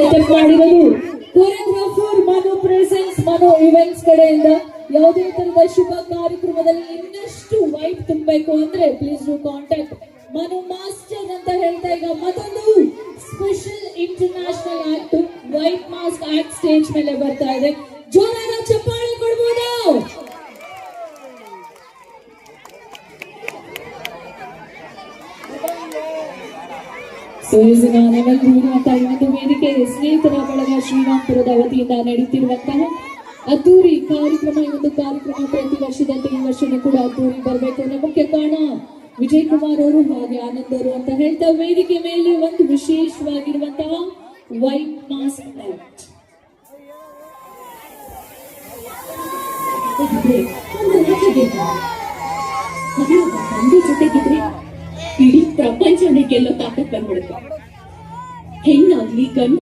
Setup ಮಾಡಿರೋದು. Choreographer Manu presence Manu events ಕಡೆಯಿಂದ ಯಾವುದೇ ತರದ ಶುಭ ಕಾರ್ಯಕ್ರಮದಲ್ಲಿ ಇನ್ನಷ್ಟು ವೈಟ್ ತುಂಬಬೇಕು ಅಂದ್ರೆ please do contact Manu master ಅಂತ ಹೇಳ್ತಾ ಈಗ ಮತ್ತೊಂದು special international act white mask act stage ಮೇಲೆ ಬರ್ತಾ ಇದೆ. ಜೋರಾದ ಚಪ್ಪಾಳೆ ಸೋಜಿನ ಒಂದು ವೇದಿಕೆ ಸ್ನೇಹಿತರ ಬಳಗ ಶ್ರೀರಾಮ್ಪುರದ ವತಿಯಿಂದ ನಡೆಯುತ್ತಿರುವಂತಹ ಅದ್ದೂರಿ ಕಾರ್ಯಕ್ರಮ ಈ ಒಂದು ಕಾರ್ಯಕ್ರಮ ಪ್ರತಿ ವರ್ಷದಂತೆ ಈ ವರ್ಷನೂ ಕೂಡ ಅದ್ದೂರಿ ಬರಬೇಕು ಅನ್ನೋ ಮುಖ್ಯ ಕಾರಣ ವಿಜಯ್ ಕುಮಾರ್ ಅವರು ಹಾಗೆ ಆನಂದ್ ಅವರು ಅಂತ ಹೇಳ್ತಾ ವೇದಿಕೆ ಮೇಲೆ ಒಂದು ವಿಶೇಷವಾಗಿರುವಂತಹ ವೈಟ್ ಮಾಸ್ಕ್ ಆಕ್ಟ್ ಜೊತೆಗಿದ್ರೆ ಇಡೀ ಪ್ರಪಂಚನೇ ಗೆಲ್ಲೋ ತಾಕತ್ ಬಂದ್ಬಿಡುತ್ತೆ. ಹೆಣ್ಣಾಗ್ಲಿ ಗಂಡ